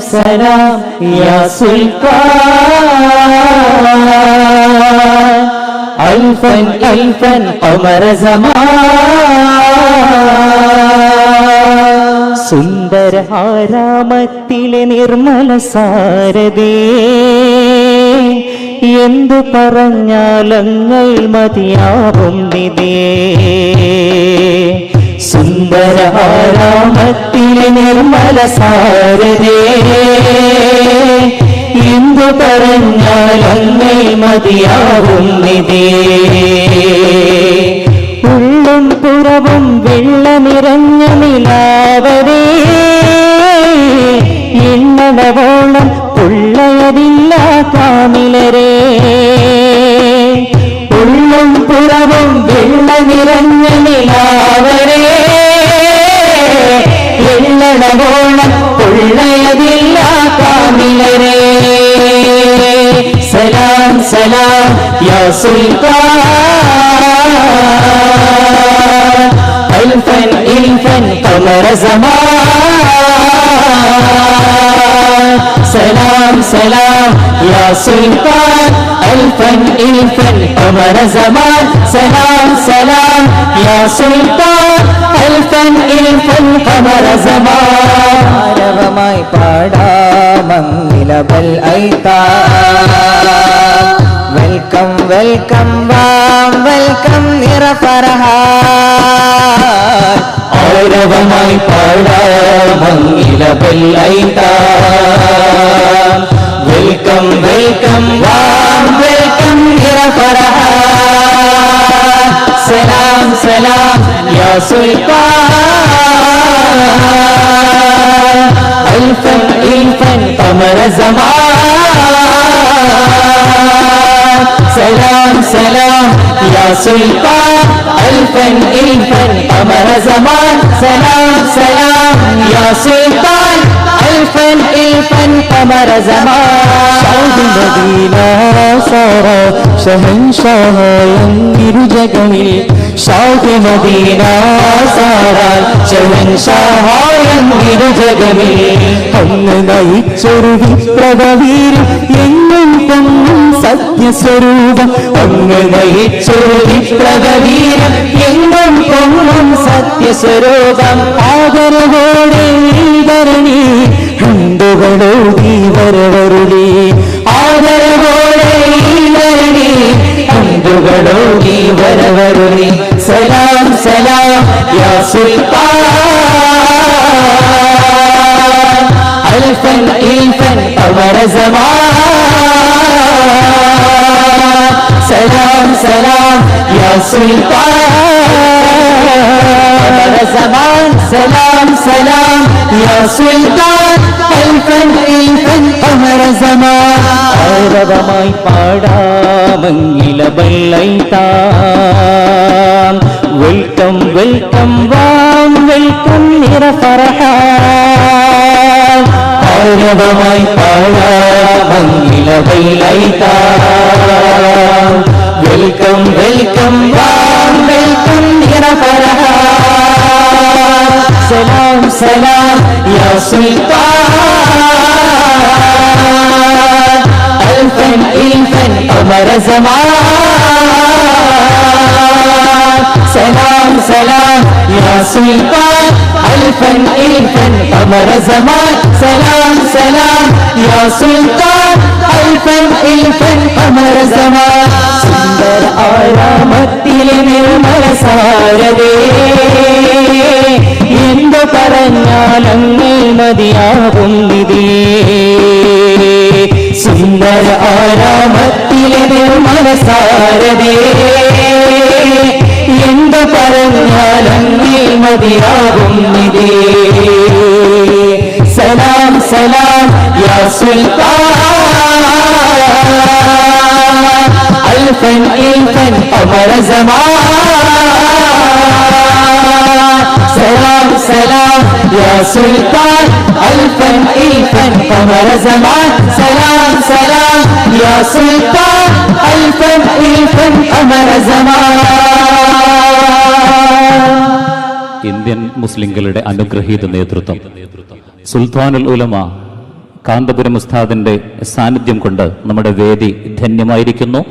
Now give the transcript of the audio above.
سلام يا سلطان ألفا ألفا قمر زمان സുന്ദര ആരാമത്തിലെ നിർമ്മല സാരതേ എന്തു പറഞ്ഞാലങ്ങൾ മതിയാവും നിതേ സുന്ദര ആരാമത്തിലെ നിർമ്മല സാരതേ എന്തു പറഞ്ഞാലങ്ങൾ മതിയാവും നിതേ ഉള്ളും പുറവും വെള്ള നിറഞ്ഞ നിലാവരേ എണ്ണടവോളം പുള്ളയതില്ല കാമിലരേ. ഉള്ളും പുറവും വെള്ള നിറഞ്ഞ നിലാവരേ கடகோணம் கொள்ளையதில்லா காமிலரே சலாம் சலாம் யா சுல்தான். அல்ஃபன் இல்ஃபன் கமர சமான். சலாம் சலாம் யா சுல்தான். ألفاً إلفاً قمر زمان سلام سلام يا سلطان ആരവമായി പാടാമങ്ങിലബൽ വെൽക്കം വെൽക്കം വാം വെൽക്കം നിറഫറഹ ആരവമായി പാടാമങ്ങിലബല്ലൈതാം വെൽക്കം വെൽക്കം വാം വെൽക്കം നിറഫറഹ സലാം സലാം യാ സുൽത്താൻ ألفا الفن قمر زمان. سلام سلام يا سلطان ألفا ألفا قمر زمان. سلام سلام يا سلطان ألفا ألفا قمر زمان മദീന സാറ ഷഹൻഷാഹായം ഇരുജഗമിൽ ഷാഹി മദീന സാരാൽ ശഹൻഷാഹായം ഇരുജഗമിൽ അന്ന് നയിച്ചൊരു വിപ്ലവീരം എങ്ങും പൊങ്ങും സത്യസ്വരൂപം അങ്ങ് നയിച്ചൊരു വിപ്ലവീരം എങ്ങും പൊങ്ങും സത്യസ്വരൂപം ആദരവോടെ ധരണി புகழோதி வரவருளே ஆதரவோடே புகழோதி வரவருளே சலாம் சலாம் யா சுல்தான். அல்ஃபன் இல்ஃபன் அமர ஜமான் சலாம் சலாம் யா சுல்தான். அமர ஜமான் سلام سلام يا ஆரவமாய் பாடாமங்கில வெள்ளை தாம் வெல்கம் வெல்கம் வாம் வெல்கம் நிற பரஹா ஆரவமாய் பாடாமங்கில வெள்ளை தாம் வெல்கம் வெல்கம் வாம் வெல்கம் நிற سلام يا سلطان. ألفا ألفا قمر زمان. سلام سلام يا سلطان. ألفا ألفا قمر زمان. سلام سلام يا سلطان. ألفا ألفا قمر زمان. سندر آرامت تلي نرمل سلام ஞானங்கள் மதியாகும் நிதியே சுந்தர ஆராமத்திலே மனசாரதே എന്ത് പറഞ്ഞാലെങ്കിൽ മതിയാകും ഇതേ സലാം സലാം യാ സുൽത്താൻ അൽഫൻ ഇൽഫൻ അമര സമാ سلام سلام يا سلطان ألفا ألفا قمر زمان سلام سلام يا سلطان ألفا ألفا قمر زمان ഇന്ത്യൻ മുസ്ലിങ്ങളുടെ അനുഗ്രഹീത നേതൃത്വം സുൽത്താനുൽ ഉലമ കാന്തപുരം ഉസ്താദിന്റെ സാന്നിധ്യം കൊണ്ട് നമ്മുടെ വേദി ധന്യമായിരിക്കുന്നു